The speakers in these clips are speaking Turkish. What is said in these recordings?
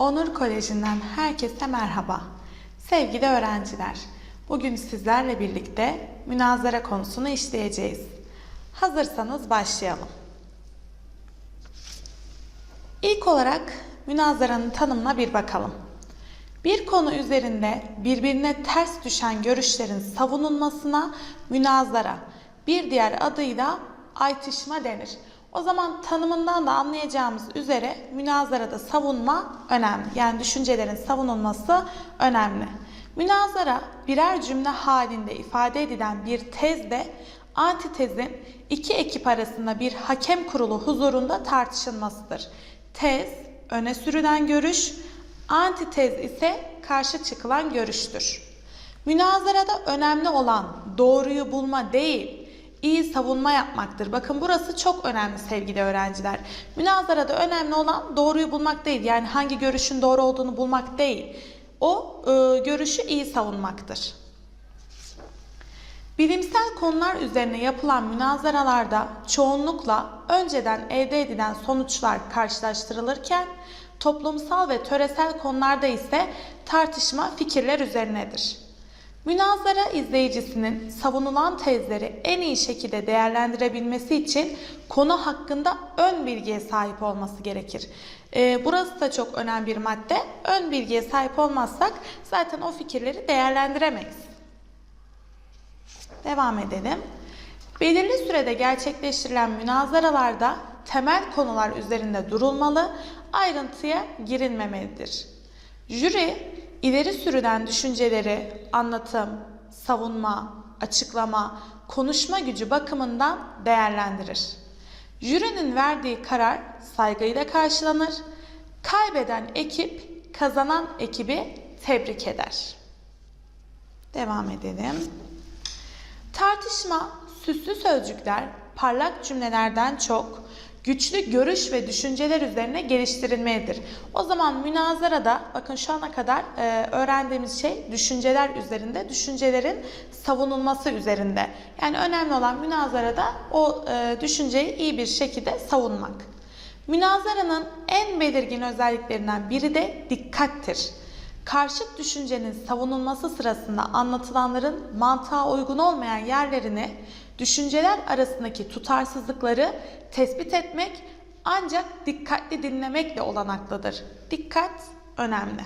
Onur Koleji'nden herkese merhaba. Sevgili öğrenciler, bugün sizlerle birlikte münazara konusunu işleyeceğiz. Hazırsanız başlayalım. İlk olarak münazaranın tanımına bir bakalım. Bir konu üzerinde birbirine ters düşen görüşlerin savunulmasına münazara, bir diğer adıyla aytışma denir. O zaman tanımından da anlayacağımız üzere münazarada savunma önemli. Yani düşüncelerin savunulması önemli. Münazara birer cümle halinde ifade edilen bir tezde antitezin iki ekip arasında bir hakem kurulu huzurunda tartışılmasıdır. Tez öne sürülen görüş, antitez ise karşı çıkılan görüştür. Münazarada önemli olan doğruyu bulma değil, iyi savunma yapmaktır. Bakın burası çok önemli sevgili öğrenciler. Münazarada önemli olan doğruyu bulmak değil. Yani hangi görüşün doğru olduğunu bulmak değil. O e, görüşü iyi savunmaktır. Bilimsel konular üzerine yapılan münazaralarda çoğunlukla önceden elde edilen sonuçlar karşılaştırılırken toplumsal ve töresel konularda ise tartışma fikirler üzerinedir. Münazara izleyicisinin savunulan tezleri en iyi şekilde değerlendirebilmesi için konu hakkında ön bilgiye sahip olması gerekir. Ee, burası da çok önemli bir madde. Ön bilgiye sahip olmazsak zaten o fikirleri değerlendiremeyiz. Devam edelim. Belirli sürede gerçekleştirilen münazaralarda temel konular üzerinde durulmalı, ayrıntıya girilmemelidir. Jüri, ileri sürülen düşünceleri anlatım, savunma, açıklama, konuşma gücü bakımından değerlendirir. Jürinin verdiği karar saygıyla karşılanır. Kaybeden ekip kazanan ekibi tebrik eder. Devam edelim. Tartışma, süslü sözcükler, parlak cümlelerden çok güçlü görüş ve düşünceler üzerine geliştirilmelidir. O zaman münazarada bakın şu ana kadar e, öğrendiğimiz şey düşünceler üzerinde, düşüncelerin savunulması üzerinde. Yani önemli olan münazarada o e, düşünceyi iyi bir şekilde savunmak. Münazaranın en belirgin özelliklerinden biri de dikkattir. Karşıt düşüncenin savunulması sırasında anlatılanların mantığa uygun olmayan yerlerini, düşünceler arasındaki tutarsızlıkları tespit etmek ancak dikkatli dinlemekle olanaklıdır. Dikkat önemli.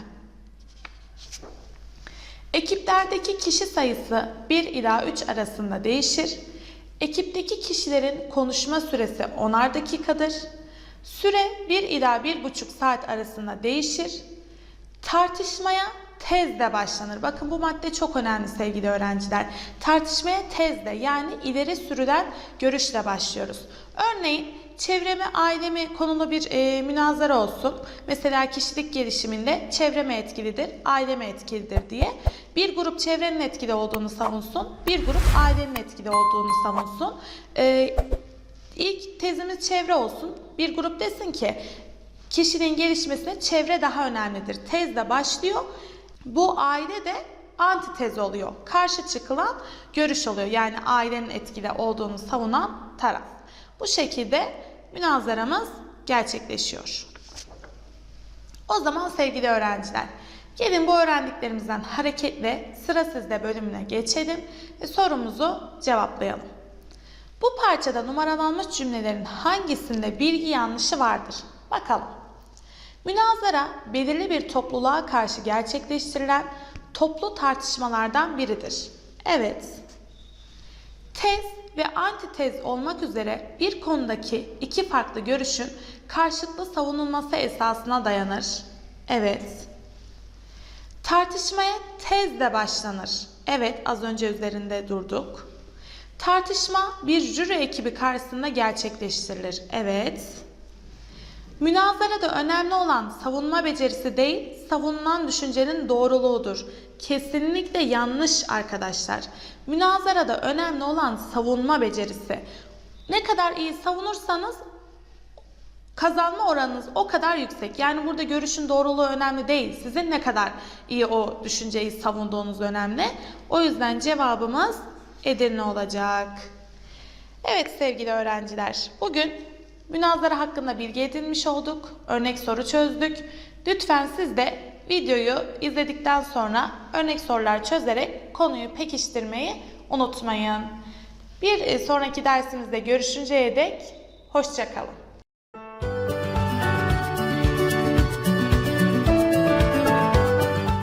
Ekiplerdeki kişi sayısı 1 ila 3 arasında değişir. Ekipteki kişilerin konuşma süresi 10'ar dakikadır. Süre 1 ila 1,5 saat arasında değişir. Tartışmaya tezle başlanır. Bakın bu madde çok önemli sevgili öğrenciler. Tartışmaya tezle yani ileri sürülen görüşle başlıyoruz. Örneğin çevremi, ailemi konulu bir e, münazara olsun. Mesela kişilik gelişiminde çevreme etkilidir, aileme etkilidir diye. Bir grup çevrenin etkili olduğunu savunsun, bir grup ailenin etkili olduğunu savunsun. E, ilk tezimiz çevre olsun. Bir grup desin ki kişinin gelişmesine çevre daha önemlidir. Tezle başlıyor. Bu aile de antitez oluyor. Karşı çıkılan görüş oluyor. Yani ailenin etkili olduğunu savunan taraf. Bu şekilde münazaramız gerçekleşiyor. O zaman sevgili öğrenciler, gelin bu öğrendiklerimizden hareketle sıra sizde bölümüne geçelim ve sorumuzu cevaplayalım. Bu parçada numaralanmış cümlelerin hangisinde bilgi yanlışı vardır? Bakalım. Münazara belirli bir topluluğa karşı gerçekleştirilen toplu tartışmalardan biridir. Evet. Tez ve antitez olmak üzere bir konudaki iki farklı görüşün karşılıklı savunulması esasına dayanır. Evet. Tartışmaya tezle başlanır. Evet, az önce üzerinde durduk. Tartışma bir jüri ekibi karşısında gerçekleştirilir. Evet. Münazarada önemli olan savunma becerisi değil, savunulan düşüncenin doğruluğudur. Kesinlikle yanlış arkadaşlar. Münazarada önemli olan savunma becerisi. Ne kadar iyi savunursanız kazanma oranınız o kadar yüksek. Yani burada görüşün doğruluğu önemli değil. Sizin ne kadar iyi o düşünceyi savunduğunuz önemli. O yüzden cevabımız Edirne olacak. Evet sevgili öğrenciler, bugün Münazara hakkında bilgi edinmiş olduk. Örnek soru çözdük. Lütfen siz de videoyu izledikten sonra örnek sorular çözerek konuyu pekiştirmeyi unutmayın. Bir e, sonraki dersimizde görüşünceye dek hoşçakalın.